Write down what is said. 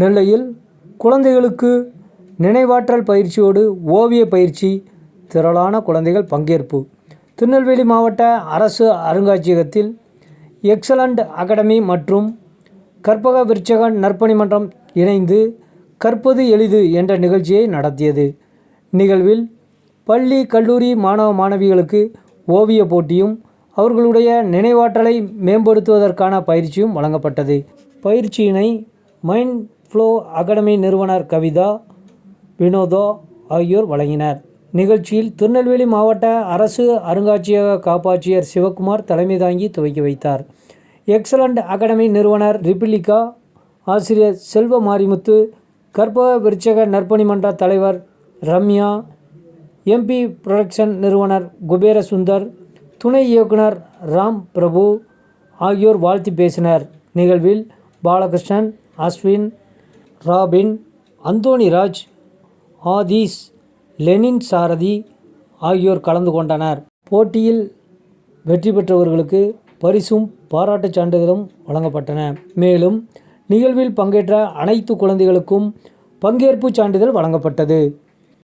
நெல்லையில் குழந்தைகளுக்கு நினைவாற்றல் பயிற்சியோடு ஓவிய பயிற்சி திரளான குழந்தைகள் பங்கேற்பு. திருநெல்வேலி மாவட்ட அரசு அருங்காட்சியகத்தில் எக்ஸலண்ட் அகாடமி மற்றும் கற்பக விருட்சக நற்பணி மன்றம் இணைந்து கற்பது எளிது என்ற நிகழ்ச்சியை நடத்தியது. நிகழ்வில் பள்ளி கல்லூரி மாணவ மாணவிகளுக்கு ஓவிய போட்டியும் அவர்களுடைய நினைவாற்றலை மேம்படுத்துவதற்கான பயிற்சியும் வழங்கப்பட்டது. பயிற்சியினை மைண்ட் ஃப்ளோ அகாடமி நிறுவனர் கவிதா வினோதா ஆகியோர் வழங்கினர். நிகழ்ச்சியில் திருநெல்வேலி மாவட்ட அரசு அருங்காட்சியக காப்பாட்சியர் சிவக்குமார் தலைமை தாங்கி துவக்கி வைத்தார். எக்ஸலண்ட் அகாடமி நிறுவனர் ரிப்பிலிகா ஆசிரியர் செல்வ மாரிமுத்து கற்பக விருச்சக நற்பணி மன்ற தலைவர் ரம்யா எம்பி புரொடக்ஷன் நிறுவனர் குபேர சுந்தர் துணை இயக்குனர் ராம் பிரபு ஆகியோர் வாழ்த்தி பேசினர். நிகழ்வில் பாலகிருஷ்ணன் அஸ்வின் ராபின் அந்தோணிராஜ் ஆதீஸ் லெனின் சாரதி ஆகியோர் கலந்து கொண்டனர். போட்டியில் வெற்றி பெற்றவர்களுக்கு பரிசும் பாராட்டுச் சான்றிதழும் வழங்கப்பட்டன. மேலும் நிகழ்வில் பங்கேற்ற அனைத்து குழந்தைகளுக்கும் பங்கேற்பு சான்றிதழ் வழங்கப்பட்டது.